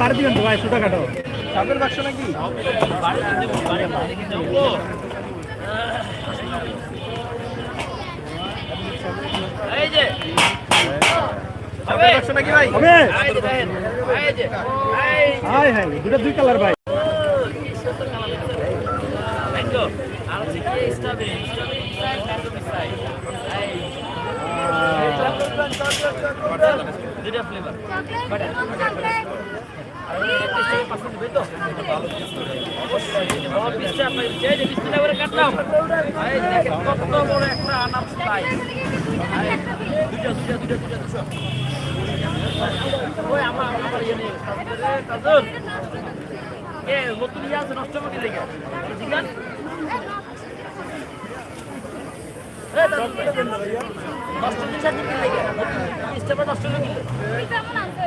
বাড়ি দিবেন তো ভাই ছোটখাটো সাপের বাক্স নাকি এই যে সাপের বাক্স নাকি ভাই হাই দুটো দুই কালার ভাই আর হচ্ছে কি strawberry strawberry missile mango missile এই দুটা ফ্লেভার আর টেস্ট থেকে পাঁচ মিনিট তো অবশ্যই বড় পিসটা আপনার যে যে পিসটা করে কাটলাম এই দেখেন কত বড় একটা আনার সাইজ দুটো দুটো দুটো দুটো ওই আমার আমার ইয়ে নেই কাজল এ নতুন ইয়ে আছে নষ্ট করে দিলে জিগান নষ্ট দিচ্ছে কি লাগে ইস্তেমা নষ্ট করে দিলে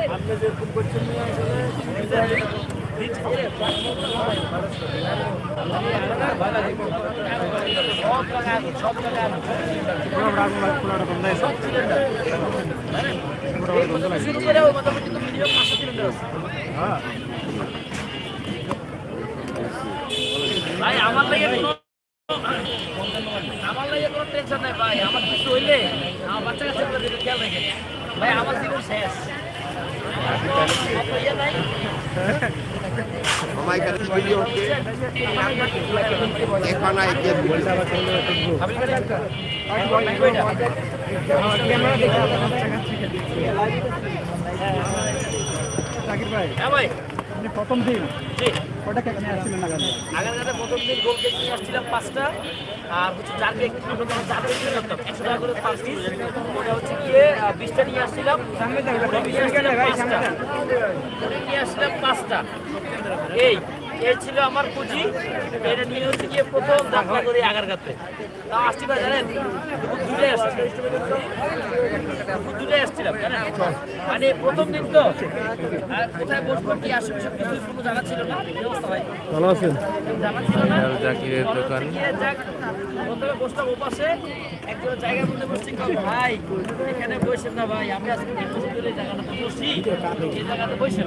আপনি যে ফোন করছেন শুরু করে মোটামুটি তো ভাই আমার লাগে লাগে কোনো টেনশন নাই ভাই, আমার কিছু হইলে আমার বাচ্চা কাছে দিকে খেয়াল রেখে। ভাই, আমার জীবন শেষ। হ্যাঁ ভাই। আপনি প্রথম দিন? কটা কেক নিয়ে আসছিলেন কেন আগামীকালে প্রথম দিন গোল কেক নিয়ে আসছিলাম পাঁচটা। আর হচ্ছে চার কেক আমরা তখন চার কেক নিয়ে আসতাম একশো টাকা করে পাঁচ পিস ওটা হচ্ছে গিয়ে বিশটা নিয়ে আসছিলাম। ওটা নিয়ে আসছিলাম পাঁচটা। এই এই ছিল আমার পুঁজি। এটা নিয়ে হচ্ছে গিয়ে প্রথম যাত্রা করি আগারগাতে। তাও আসছি ভাই জানেন? দুপুর দুটাই আসছি দুপুর দুটাই আসছিলাম জানেন? মানে প্রথম দিন তো আর কোথায় বসবো কি আশেপাশে কিছু কোনো জায়গা ছিল না এই ভাই ভালো আছেন? জানা ছিল না। জাকিরের দোকান। প্রথমে বসলাম ওপাশে, একজন জায়গার মধ্যে বসছি, কই, ভাই, এখানে বসেন না ভাই, আমি আজকে দেড় বছর ধরে এই বসছি, এই জায়গাতে বসেন।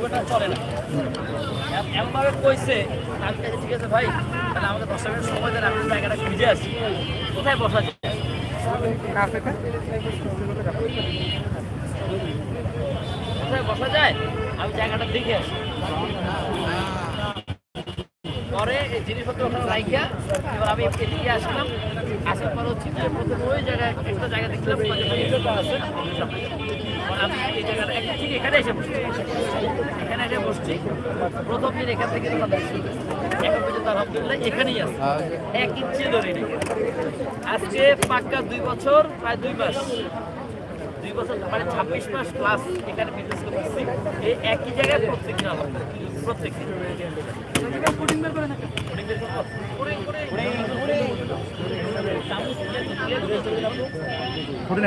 খুব একটা চলে না। এমনভাবে কইছে আমি কাছে ঠিক আছে ভাই তাহলে আমাকে দশটা মিনিট সময় দেন আমি জায়গাটা খুঁজে আসি। কোথায় বসা যায়? কোথায় বসা যায়? আমি জায়গাটা দেখে আসি। জিনিসপত্র ওখানে এবার আমি এদিকে আসলাম। আসার পর হচ্ছে যে প্রথম ওই জায়গায় একটা জায়গা দেখলাম আমি এই জায়গাটা একটা ঠিক এখানে এসে বসছি। এখানে এসে বসছি। প্রথম দিন এখান থেকে এখন পর্যন্ত আলহামদুলিল্লাহ এখানেই আছে। এক ইঞ্চি ধরে আজকে পাক্কা দুই বছর, প্রায় দুই মাস। দুই বছর মানে ছাব্বিশ মাস প্লাস এখানে বিজনেস করতেছি। এই একই জায়গায় প্রত্যেক দিন প্রত্যেক দিন।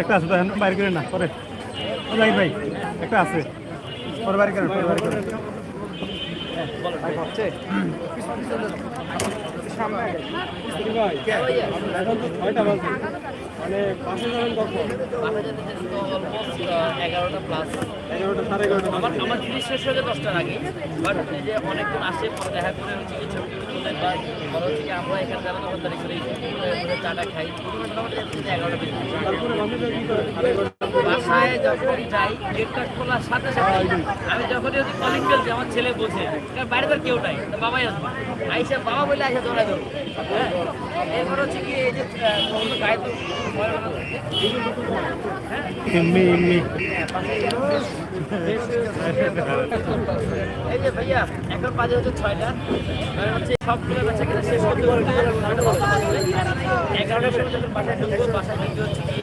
একটা আছে তো এখন বাইরে করেন না পরে। জাকির ভাই একটা আছে। পরে বাইরে করেন পরে বাইরে করেন। মানে বাসে যাবেন কখন? বাসে যেতে যেতে তো অলমোস্ট এগারোটা প্লাস এগারোটা সাড়ে এগারোটা আমার আমার জিনিস শেষ হয়ে দশটার আগে। বাট যে অনেকক্ষণ আসে পরে দেখা করে হচ্ছে কি ছবি টবি তুলে বা বড় হচ্ছে কি আমরা এখানে যারা দোকানদারি তারিখ করে চাটা খাই। মোটামুটি এগারোটা বেজে তারপরে বাসে কি করে? সাড়ে এগারোটা বাসায় যখন যাই গেটটা খোলার সাথে সাথে আমি যখনই ওই কলিং বেল আমার ছেলে বোঝে কারণ বাইরে তো কেউ নাই তো বাবাই আসবে। আইসা বাবা বলে আইসা দৌড়ায় ধরবো। হ্যাঁ? এরপর হচ্ছে কি এই যে গায়ে তো ময়লা টয়লা থাকে। হ্যাঁ? এমনি এমনি। এই যে ভাইয়া এখন বাজে হচ্ছে ছয়টা। হচ্ছে সবগুলো বেচা কেনা শেষ করতে এগারোটার সময় যখন বাসায় ঢুকবো বাসায় ঢুকতে হচ্ছে গিয়ে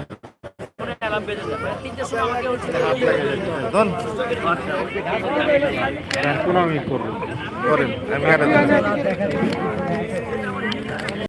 হচ্ছে ধন প্রণামী করব। করেন আমি